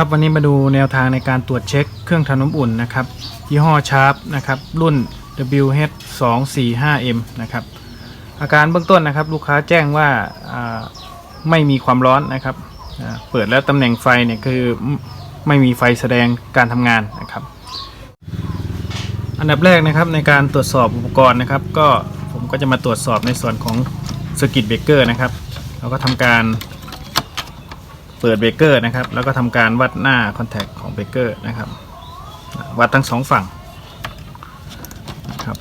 ครับวันนี้มาดูแนวทางในการตรวจเช็คเครื่องทำน้ำอุ่นนะครับยี่ห้อชาร์ปนะครับรุ่น WH 2 4 5 M นะครับอาการเบื้องต้นนะครับ ลูกค้าแจ้งว่าาไม่มีความร้อนนะครับเปิดแล้วตำแหน่งไฟเนี่ยคือไม่ไม่มีไฟแสดงการทำงานนะครับ อันดับแรกนะครับในการตรวจสอบอุปกรณ์นะครับ ก็ผมก็จะมาตรวจสอบในส่วนของสกิตเบรกเกอร์นะครับเราก็ทำการ เปิดเบเกอร์นะครับ แล้วก็ทำการวัดหน้าคอนแทคของเบเกอร์นะครับ วัดทั้งสองฝั่งนะครับ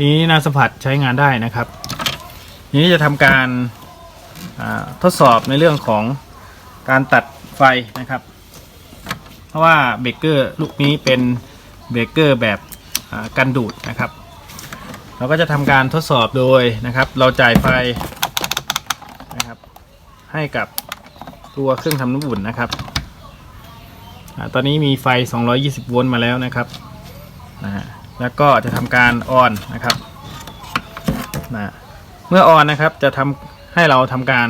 นี้หน้าสัมผัสใช้งานได้นะครับ นี้จะทำการทดสอบในเรื่องของการตัดไฟนะครับ เพราะว่าเบเกอร์ลูกนี้เป็นเบเกอร์แบบกันดูดนะครับ เราก็จะทำการทดสอบโดยนะครับ เราจ่ายไฟนะครับ ให้กับตัวเครื่องทำน้ำอุ่นนะครับอตอนนี้มีไฟ 220 โวลต์มาแล้วนะครับนะฮะแล้วก็จะทำการออนนะครับนะเมื่อออนนะครับจะทำให้เราทำการ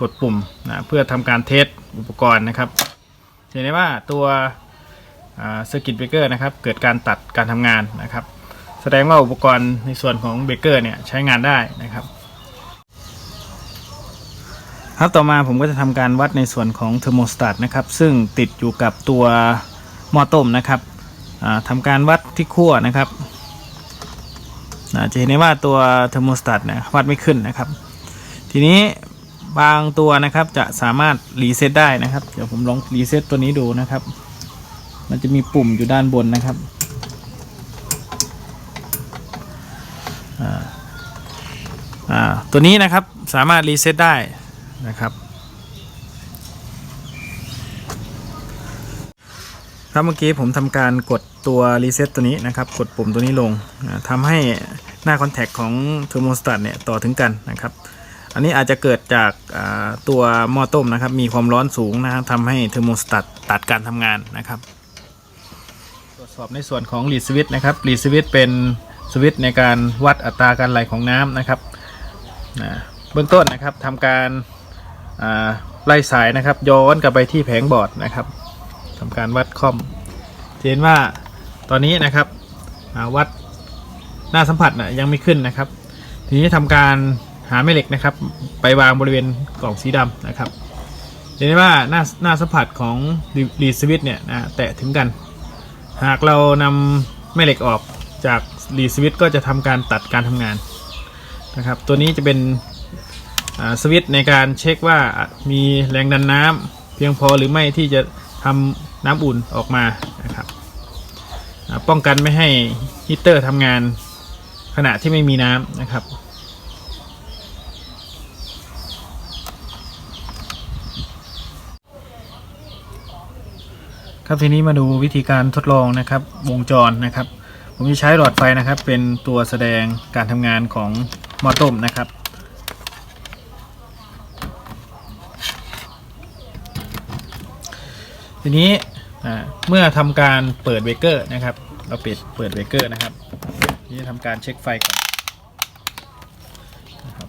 กดปุ่มนะเพื่อทำการเทสอุปกรณ์นะครับเห็นได้ว่าตัวเซอร์กิตเบรกเกอร์นะครับ เกิดการตัดการทำงานนะครับ แสดงว่าอุปกรณ์ในส่วนของเบเกอร์เนี่ยใช้งานได้นะครับ ครับต่อมาผมก็จะทำการวัดในส่วนของเทอร์โมสตัตนะครับ ซึ่งติดอยู่กับตัวหม้อต้มนะครับทำการวัดที่ขั้วนะครับจะเห็นได้ว่าตัวเทอร์โมสตัตเนี่ยวัดไม่ขึ้นนะครับ ทีนี้บางตัวนะครับจะสามารถรีเซ็ตได้นะครับ เดี๋ยวผมลองรีเซ็ตตัวนี้ดูนะครับ มันจะมีปุ่มอยู่ด้านบนนะครับ อ่า ตัวนี้นะครับสามารถรีเซ็ตได้นะครับครับเมื่อกี้ผมทำการกดตัวรีเซ็ตตัวนี้นะครับ กดปุ่มตัวนี้ลงอ่าทำให้หน้าคอนแทคของเทอร์โมสตัตเนี่ยต่อถึงกันนะครับ อันนี้อาจจะเกิดจากตัวหม้อต้มนะครับ มีความร้อนสูงนะครับทำให้เทอร์โมสตัตตัดการทำงานนะครับ ตรวจสอบในส่วนของรีสวิตนะครับรีสวิตเป็นสวิตในการวัดอัตราการไหลของน้ำนะครับ นะเบื้องต้นนะครับทำการไล่สายนะครับ ย้อนกลับไปที่แผงบอร์ดนะครับทำการวัดคอมเห็นว่าตอนนี้นะครับวัดหน้าสัมผัสนะยังไม่ขึ้นนะครับ ทีนี้ทำการหาแม่เหล็กนะครับ ไปวางบริเวณกล่องสีดำนะครับเห็นได้ว่าหน้าหน้าสัมผัสของรีสวิตเนี่ยนะแตะถึงกัน หากเรานำแม่เหล็กออกจากรีสวิตก็จะทำการตัดการทำงาน นะครับ ตัวนี้จะเป็นสวิตในการเช็คว่ามีแรงดันน้ำเพียงพอหรือไม่ที่จะทำน้ำอุ่นออกมานะครับป้องกันไม่ให้ฮีตเตอร์ทำงานขณะที่ไม่มีน้ำนะครับครับทีนี้มาดูวิธีการทดลองนะครับวงจรนะครับ ผมจะใช้หลอดไฟนะครับ เป็นตัวแสดงการทำงานของ หม้อต้มนะครับ ทีนี้เมื่อทำการเปิดเบเกอร์นะครับ เราปิดเปิดเบเกอร์นะครับทีนี้ทำการเช็คไฟก่อนนะครับ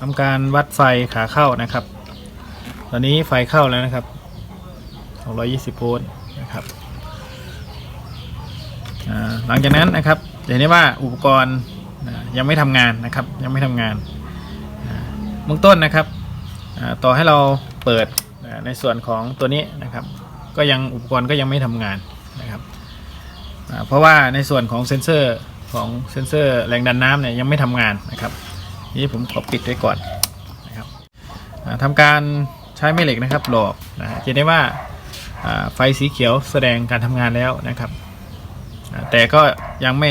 ทำการวัดไฟขาเข้านะครับ ตอนนี้ไฟเข้าแล้วนะครับ 220 โวลต์นะครับ หลังจากนั้นนะครับ จะเห็นได้ว่าอุปกรณ์ยังไม่ทำงานนะครับ ยังไม่ทำงานเบื้องต้นนะครับต่อให้เราเปิดในส่วนของตัวนี้นะครับ ก็ยังอุปกรณ์ก็ยังไม่ทำงานนะครับเพราะว่าในส่วนของเซ็นเซอร์ของเซ็นเซอร์แรงดันน้ำเนี่ยยังไม่ทำงานนะครับนี่ผมขอปิดไว้ก่อนนะครับอ่าทำการใช้แม่เหล็กนะครับหลอกนะจะเห็นได้ว่าไฟสีเขียวแสดงการทำงานแล้วนะครับ แต่ก็ยังไม่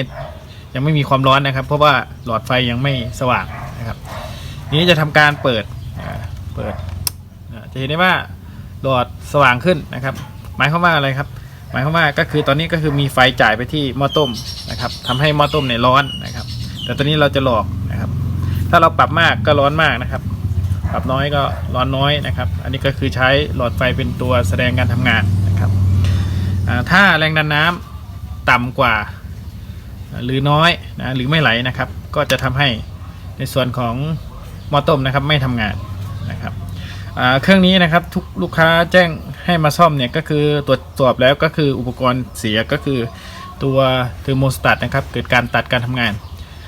ยังไม่มีความร้อนนะครับ เพราะว่าหลอดไฟยังไม่สว่างนะครับนี้จะทำการเปิดเปิดจะเห็นได้ว่าหลอดสว่างขึ้นนะครับ หมายความว่าอะไรครับ หมายความว่าก็คือตอนนี้ก็คือมีไฟจ่ายไปที่หม้อต้มนะครับทำให้หม้อต้มเนี่ยร้อนนะครับ แต่ตอนนี้เราจะหลอกนะครับ ถ้าเราปรับมากก็ร้อนมากนะครับ ปรับน้อยก็ร้อนน้อยนะครับ อันนี้ก็คือใช้หลอดไฟเป็นตัวแสดงการทำงานนะครับถ้าแรงดันน้ำ ต่ำกว่า หรือน้อยนะหรือไม่ไหลนะครับ ก็จะทำให้ในส่วนของหม้อต้มนะครับไม่ทำงานนะครับเครื่องนี้นะครับทุกลูกค้าแจ้งให้มาซ่อมเนี่ยก็คือตรวจสอบแล้วก็คืออุปกรณ์เสียก็คือตัวเทอร์โมสตัตนะครับเกิดการตัดการทำงาน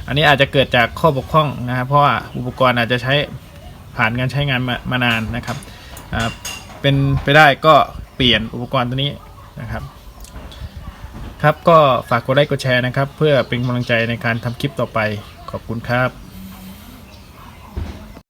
อันนี้อาจจะเกิดจากข้อบกพร่องนะครับเพราะว่าอุปกรณ์อาจจะใช้ผ่านการใช้งานมามานานนะครับเป็นไปได้ก็เปลี่ยนอุปกรณ์ตัวนี้นะครับ ครับก็ฝากกดไลค์กดแชร์นะครับ เพื่อเป็นกำลังใจในการทำคลิปต่อไปขอบคุณครับ